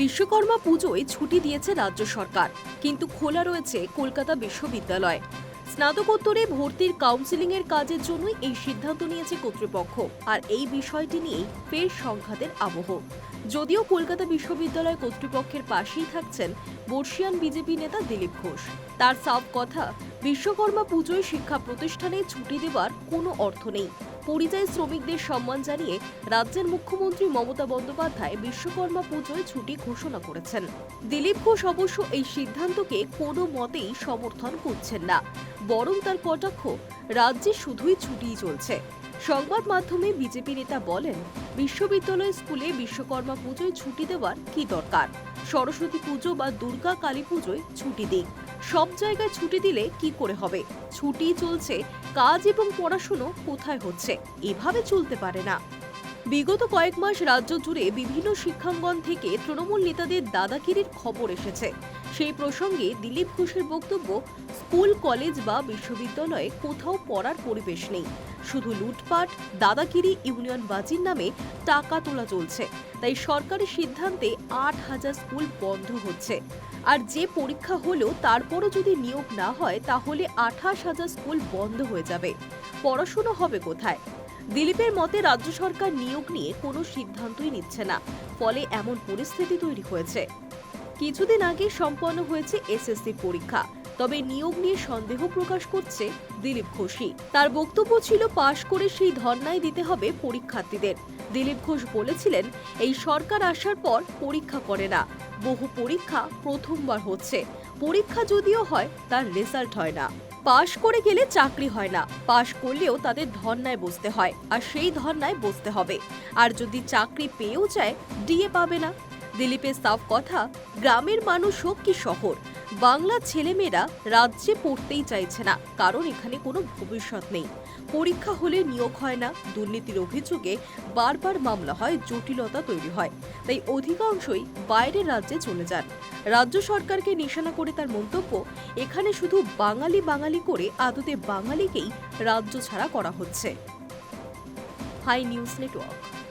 বিশ্বকর্মা পুজোয় ছুটি দিয়েছে রাজ্য সরকার, কিন্তু খোলা রয়েছে কলকাতা বিশ্ববিদ্যালয়। স্নাতকোত্তরে ভর্তির কাউন্সিলিংয়ের কাজের জন্যই এই সিদ্ধান্ত নিয়েছে কর্তৃপক্ষ, আর এই বিষয়টি নিয়েই ফের সংঘাতের আবহ। যদিও কলকাতা বিশ্ববিদ্যালয় কর্তৃপক্ষের পাশেই থাকছেন বর্ষিয়ান বিজেপি নেতা দিলীপ ঘোষ, তার সাফ কথা, বিশ্বকর্মা পুজোয় শিক্ষা প্রতিষ্ঠানে ছুটি দেবার কোনো অর্থ নেই। পরিযায়ী শ্রমিকদের সম্মান জানিয়ে রাজ্যের মুখ্যমন্ত্রী মমতা বন্দ্যোপাধ্যায় বিশ্বকর্মা পুজোয় ছুটি ঘোষণা করেছেন। দিলীপ ঘোষ অবশ্য এই সিদ্ধান্তকে কোনো মতেই সমর্থন করছেন না। বরং তার কটাক্ষ, রাজ্যে শুধুই ছুটিই চলছে। সংবাদ মাধ্যমে বিজেপি নেতা বলেন, বিশ্ববিদ্যালয় স্কুলে বিশ্বকর্মা পুজোয় ছুটি দেওয়ার কি দরকার? সরস্বতী পুজো বা দুর্গা কালী পুজোয় ছুটি দিক। সব জায়গায় ছুটি দিলে কি করে হবে? ছুটি চলছে, কাজ এবং পড়াশুনো কোথায় হচ্ছে? এভাবে চলতে পারে না। বিগত কয়েক মাস রাজ্য জুড়ে বিভিন্ন শিক্ষাঙ্গন থেকে তৃণমূল নেতাদের দাদাগিরির খবর এসেছে। সেই প্রসঙ্গে দিলীপ ঘোষের বক্তব্য স্কুল, কলেজ বা বিশ্ববিদ্যালয়ে কোথাও পড়ার পরিবেশ নেই। শুধু লুটপাট, দাদাগিরি ইউনিয়ন বাজির নামে টাকা তোলা চলছে। তাই সরকারি সিদ্ধান্তে আট হাজার স্কুল বন্ধ হচ্ছে। আর যে পরীক্ষা হলো, তারপরও যদি নিয়োগ না হয়, তাহলে আঠাশ হাজার স্কুল বন্ধ হয়ে যাবে। পড়াশুনো হবে কোথায়? দিলীপের মতে, রাজ্য সরকার নিয়োগ নিয়ে কোনো সিদ্ধান্তই নিচ্ছে না। ফলে এমন পরিস্থিতি তৈরি হয়েছে। কিছুদিন আগে সম্পন্ন হয়েছে এসএসসি পরীক্ষা, তবে নিয়োগ নিয়ে সন্দেহ প্রকাশ করছে দিলীপ ঘোষই। তার বক্তব্য ছিল পাশ করে সেই ধর্নায় দিতে হবে পরীক্ষার্থীদের। দিলীপ ঘোষ বলেছিলেন, এই সরকার আসার পর পরীক্ষা করে না, বহু পরীক্ষা প্রথমবার হচ্ছে। পরীক্ষা যদিও হয়, তার রেজাল্ট হয় না। পাশ করে গেলে চাকরি হয় না, পাশ করলেও তাদের ধর্নায় বসতে হয়, আর সেই ধর্নায় বসতে হবে। আর যদি চাকরি পেয়েও যায়, ডিএ পাবে না। দিলীপের সাফ কথা, গ্রামের মানুষ হোক কি শহর বাংলা ছেলেমেয়েরা রাজ্যে পড়তেই চাইছে না, কারণ এখানে কোনো ভবিষ্যৎ নেই। পরীক্ষা হলে নিয়োগ হয় না, দুর্নীতির অভিযোগে বারবার মামলা হয়, জটিলতা তৈরি হয়। তাই অধিকাংশই বাইরের রাজ্যে চলে যান। রাজ্য সরকারকে নিশানা করে তার মন্তব্য, এখানে শুধু বাঙালি বাঙালি করে আদতে বাঙালিকেই রাজ্য ছাড়া করা হচ্ছে। Hi news network.